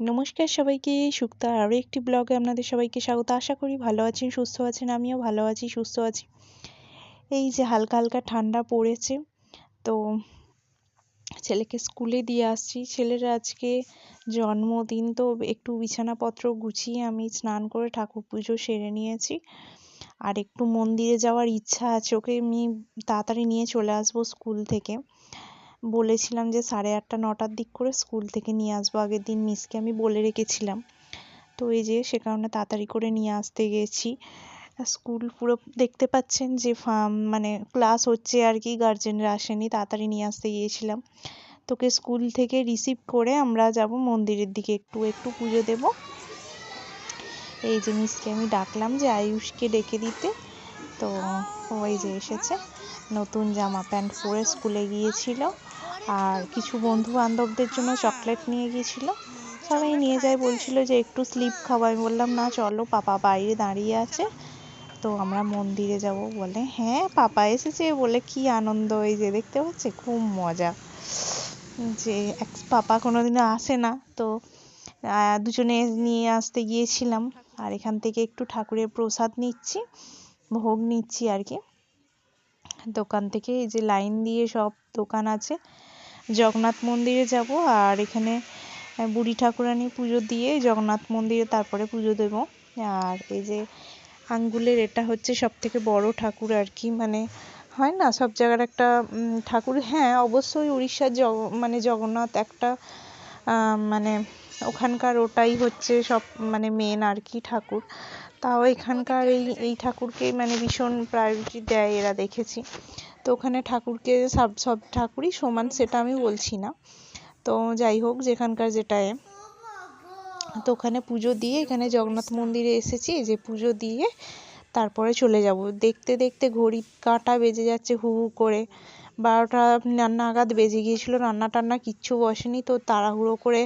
নমস্কার সবাইকে, সুক্তা আরও একটি ব্লগে আপনাদের সবাইকে স্বাগত। আশা করি ভালো আছেন, সুস্থ আছেন, আমিও ভালো আছি, সুস্থ আছি। এই যে হালকা হালকা ঠান্ডা পড়েছে, তো ছেলেকে স্কুলে দিয়ে আসছি। ছেলের আজকে জন্মদিন, তো একটু বিছানাপত্র গুছিয়ে আমি স্নান করে ঠাকুর পুজো সেরে নিয়েছি। আর একটু মন্দিরে যাওয়ার ইচ্ছা আছে, ওকে আমি তাড়াতাড়ি নিয়ে চলে আসব স্কুল থেকে। বলেছিলাম যে সাড়ে আটটা, নটার দিক করে স্কুল থেকে নিয়ে আসব। আগের দিন মিসকে আমি বলে রেখেছিলাম। তো এই যে সে কারণে তাড়াতাড়ি করে নিয়ে আসতে গেছি। স্কুল পুরো দেখতে পাচ্ছেন যে মানে ক্লাস হচ্ছে আর কি, গার্জেনরা আসেনি, তাড়াতাড়ি নিয়ে আসতে গিয়েছিলাম। তোকে স্কুল থেকে রিসিভ করে আমরা যাব মন্দিরের দিকে একটু একটু পুজো দেব। এই যে মিসকে আমি ডাকলাম যে আয়ুষকে ডেকে দিতে। তো ওই যে এসেছে। নতুন জামা প্যান্ট পরে স্কুলে গিয়েছিল। আর কিছু বন্ধু বান্ধবদের জন্য চকলেট নিয়ে গিয়েছিল। সবাই নিয়ে যায়, বলছিল যে একটু স্লিপ খাওয়াই বললাম, না, চলো, পাপা বাইরে দাঁড়িয়ে আছে। তো আমরা মন্দিরে যাব। বলে হ্যাঁ পাপা এসেছে। বলে, কি আনন্দ, এই যে দেখতে পাচ্ছে, খুব মজা। যে এক, পাপা কোনোদিনও আসে না। তো দুজনে নিয়ে আসতে গিয়েছিলাম। আর এখান থেকে একটু ঠাকুরের প্রসাদ নিচ্ছি, ভোগ নিচ্ছি আর কি। দোকান থেকে এই যে লাইন দিয়ে সব দোকান আছে জগন্নাথ মন্দিরে যাব আর এখানে বুড়ি ঠাকুরানি পুজো দিয়ে জগন্নাথ মন্দিরে তারপরে পুজো দেব। আর এই যে আঙ্গুলের এটা হচ্ছে সব থেকে বড় ঠাকুর আর কি মানে হয় না, সব জায়গার একটা ঠাকুর। হ্যাঁ অবশ্যই উড়িষ্যার জগ মানে জগন্নাথ একটা মানে ওখানকার ওটাই হচ্ছে সব মানে মেন আর কি ঠাকুর। তাও এখানকার এই এই ঠাকুরকেই মানে ভীষণ প্রায়োরিটি দেয় এরা দেখেছি। তো ওখানে ঠাকুরকে সব সব ঠাকুরই সমান, সেটা আমি বলছি না। তো যাই হোক, যেখানকার যেটা তো ওখানে পুজো দিয়ে এখানে জগন্নাথ মন্দিরে এসেছি, যে পুজো দিয়ে তারপরে চলে যাব। দেখতে দেখতে ঘড়ি কাঁটা বেজে যাচ্ছে হু হু করে। বারোটা নাগাদ বেজে গিয়েছিল, রান্না টান্না কিচ্ছু বসেনি, তো তাড়াহুড়ো করে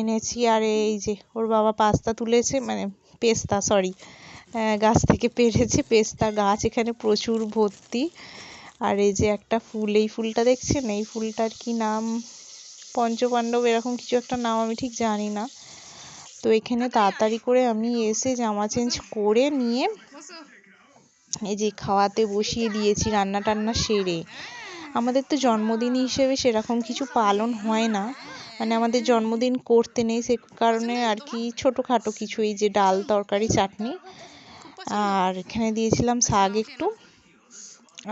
এনেছি। আর এই যে, ওর বাবা পাস্তা তুলেছে মানে পেস্তা সরি গাছ থেকে পেরেছে পেস্তা গাছ, এখানে প্রচুর ভর্তি। আর এই যে একটা ফুল, এই ফুলটা দেখছেন? এই ফুলটার কি নাম? পঞ্চপাণ্ডব এরকম কিছু একটা নাম আমি ঠিক জানি না। তো এখানে তাড়াতাড়ি করে আমি এসে জামা চেঞ্জ করে নিয়ে এই যে খাওয়াতে বসিয়ে দিয়েছি, রান্না টান্না সেরে। আমাদের তো জন্মদিন হিসেবে সেরকম কিছু পালন হয় না। মানে আমাদের জন্মদিন করতে নেই, সে কারণে আর কি ছোটোখাটো কিছু, এই যে ডাল, তরকারি, চাটনি। আর এখানে দিয়েছিলাম শাক একটু।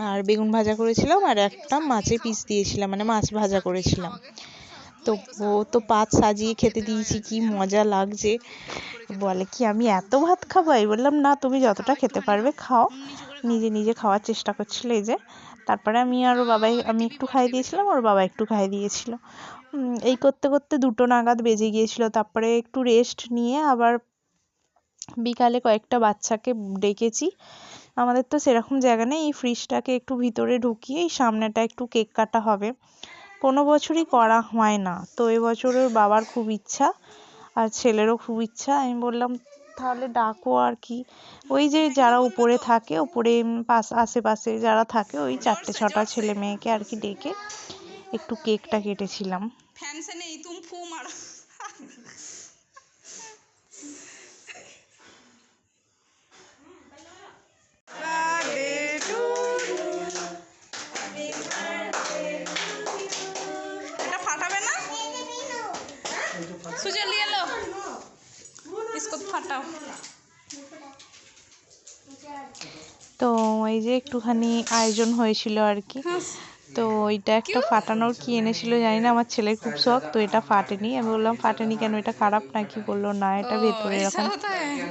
আর বেগুন ভাজা করেছিলাম আর একটা মাছের পিস দিয়েছিলাম মানে মাছ ভাজা করেছিলাম। তো ও তো পাত সাজিয়ে খেতে দিয়েছি কি মজা লাগছে। বলে কি আমি এত ভাত খাব? এই বললাম না তুমি যতটা খেতে পারবে খাও। নিজে নিজে খাওয়ার চেষ্টা করছিল এই যে। তারপরে আমি আর বাবাই আমি একটু খাইয়ে দিয়েছিলাম ওর বাবা একটু খাইয়ে দিয়েছিল। এই করতে করতে দুটো নাগাদ বেজে গিয়েছিল তারপরে একটু রেস্ট নিয়ে আবার বিকালে কয়েকটা বাচ্চাকে ডেকেছি। আমাদের তো সেরকম জায়গা নেই, এই ফ্রিজটাকে একটু ভিতরে ঢুকিয়ে এই সামনেটা একটু কেক কাটা হবে। কোনো বছরই করা হয় না, তো এবছর ওর বাবার খুব ইচ্ছা আর ছেলেরও খুব ইচ্ছা। আমি বললাম, তাহলে ডাকো আর কি। ওই যে যারা উপরে থাকে, উপরে পাশ, আশেপাশে যারা থাকে, ওই চারটে ছটা ছেলে মেয়েকে আর কি ডেকে একটু কেকটা কেটেছিলাম। তো এই যে একটুখানি আয়োজন হয়েছিল আর কি। তো ওইটা একটা ফাটানোর কি এনেছিল জানি না আমার ছেলের খুব শখ তো এটা ফাটেনি। আমি বললাম ফাটেনি কেন? এটা খারাপ নাকি? বলল না এটা ভেতরে এরকম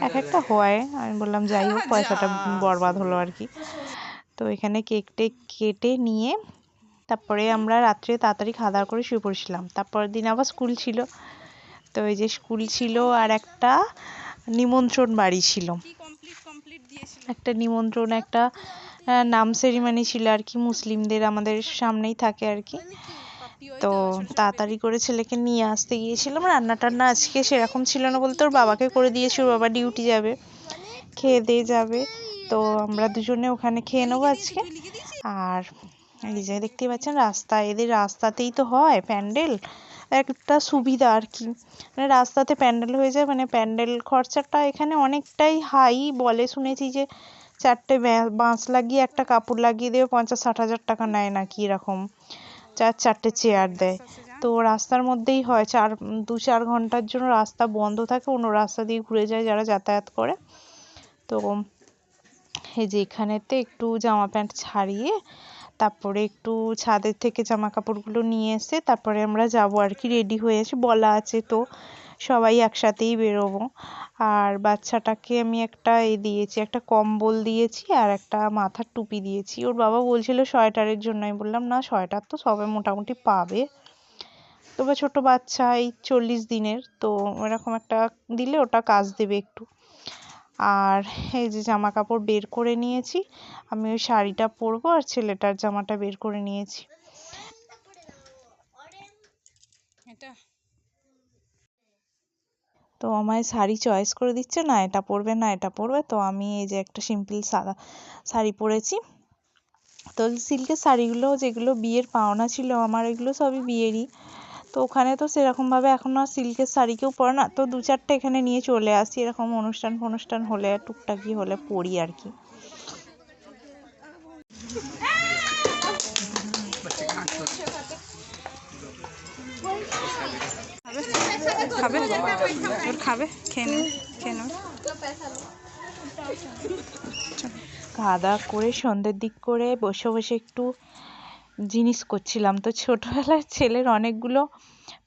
এক একটা হয়। আমি বললাম যাই হোক পয়সাটা বরবাদ হলো আর কি। তো এখানে কেকটে কেটে নিয়ে তারপরে আমরা রাত্রে তাড়াতাড়ি খাওয়া দাওয়া করে শুয়ে পড়েছিলাম। তারপরের দিন আবার স্কুল ছিল। তো এই যে স্কুল ছিল আর একটা নিমন্ত্রণ বাড়ি ছিল। একটা নিমন্ত্রণ একটা নাম সেরিমানি ছিল আর কি মুসলিমদের আমাদের সামনেই থাকে আর কি। তো তাড়াতাড়ি করে ছেলেকে নিয়ে আসতে গিয়েছিলাম। রান্না টান্না আজকে সেরকম ছিল না বলতে ওর বাবাকে করে দিয়েছি ওর বাবা ডিউটি যাবে খেয়ে দিয়ে যাবে। তো আমরা দুজনে ওখানে খেয়ে নেব আজকে। আর এই যে দেখতেই পাচ্ছেন রাস্তা এদের রাস্তাতেই তো হয় প্যান্ডেল। একটা সুবিধা আর কি। মানে রাস্তাতে প্যান্ডেল হয়ে যায় মানে প্যান্ডেল খরচাটা এখানে অনেকটাই হাই বলে শুনেছি যে চারটে বাঁশ লাগিয়ে একটা কাপড় লাগিয়ে দেবে, পঞ্চাশ, ষাট হাজার টাকা নেয় নাকি এরকম। চার, চারটে চেয়ার দেয়। তো রাস্তার মধ্যেই হয়, চার, দু, চার ঘণ্টার জন্য রাস্তা বন্ধ থাকে, অন্য রাস্তা দিয়ে ঘুরে যায় যারা যাতায়াত করে। তো এই যে এখানেতে একটু জামা প্যান্ট ছাড়িয়ে তারপরে একটু ছাদের থেকে জামা কাপড়গুলো নিয়ে এসে তারপরে আমরা যাব আর কি রেডি হয়ে আছি বলা আছে তো, সবাই একসাথেই বেরোবো। আর বাচ্চাটাকে আমি একটা এই দিয়েছি, একটা কম্বল দিয়েছি আর একটা মাথার টুপি দিয়েছি। ওর বাবা বলছিল সোয়েটারের জন্য, আমি বললাম, না, সোয়েটার তো সবাই মোটামুটি পাবে। তবে ছোট বাচ্চা, এই চল্লিশ দিনের, তো এরকম একটা দিলে ওটা কাজ দেবে একটু। আর এই যে জামা কাপড় বের করে নিয়েছি, আমি ওই শাড়িটা পরবো আর ছেলেটার জামাটা বের করে নিয়েছি। তো আমায় শাড়ি চয়েস করে দিচ্ছে, না এটা পরবে, না এটা পরবে। তো আমি এই যে একটা সিম্পল সাদা শাড়ি পরেছি। তো সিল্কের শাড়িগুলো, যেগুলো বিয়ের পাওনা ছিল আমার, এগুলো সবই বিয়েরই। তো ওখানে তো সেরকমভাবে এখন আর সিল্কের শাড়ি কেউ পরে না। তো দু চারটে এখানে নিয়ে চলে আসি। এরকম অনুষ্ঠান ফনুষ্ঠান হলে টুকটাকি হলে পরি আর কি। খাবে? ওর খাবে? খেয়ে নেবে খেয়ে নেবে খাওয়া দাওয়া করে সন্ধ্যের দিক করে বসে বসে একটু জিনিস করছিলাম। তো ছোটোবেলার ছেলের অনেকগুলো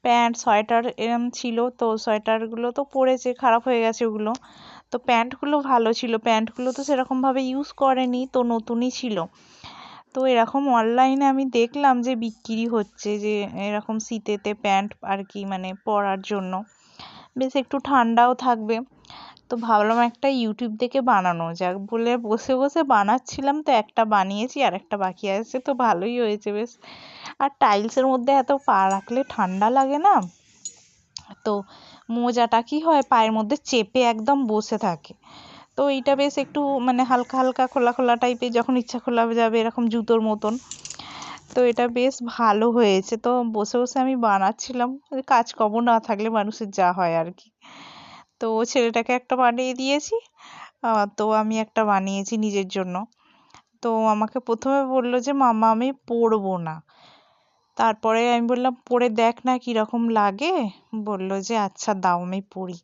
প্যান্ট, সোয়েটার এরম ছিল। তো সোয়েটারগুলো তো পরেছে, খারাপ হয়ে গেছে ওগুলো। তো প্যান্টগুলো ভালো ছিল। প্যান্টগুলো তো সেরকমভাবে ইউজ করেনি, তো নতুনই ছিল। তো এরকম অনলাইনে আমি দেখলাম যে বিক্রি হচ্ছে, যে এরকম শীতেতে প্যান্ট আর কি মানে পরার জন্য। বেশ একটু ঠান্ডাও থাকবে। তো ভাবলাম একটা ইউটিউব দেখে বানানো যাক। বলে বসে বসে বানাচ্ছিলাম তো একটা বানিয়েছি আর একটা বাকি আছে, তো ভালোই হয়েছে বেশ। আর টাইলসের মধ্যে এত পা রাখলে ঠান্ডা লাগে না? তো মোজাটা কি হয়, পায়ের মধ্যে চেপে একদম বসে থাকে। তো এইটা বেশ একটু মানে হালকা হালকা, খোলা খোলা টাইপের যখন ইচ্ছা খোলা যাবে এরকম জুতোর মতন। তো এটা বেশ ভালো হয়েছে। তো বসে বসে আমি বানাচ্ছিলাম। কাজকর্ম না থাকলে মানুষের যা হয় আর কি। তো ছেলেটাকে একটা বানিয়ে দিয়েছি। তো আমি একটা বানিয়েছি নিজের জন্য। তো আমাকে প্রথমে বলল যে, মামা, আমি পরবো না। তারপরে আমি বললাম, পরে দেখ না কীরকম লাগে। বলল যে আচ্ছা দাও, আমি পরি।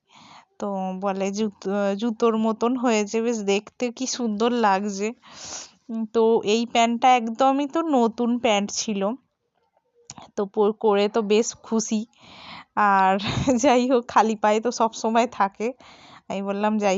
তো বলে, জুতো জুতোর মতন হয়েছে, বেশ দেখতে কি সুন্দর লাগছে। তো এই প্যান্টটা একদমই তো নতুন প্যান্ট ছিল। তো করে তো বেশ খুশি। আর যাই হোক খালি পায়ে তো সব সময় থাকে। আমি বললাম যাই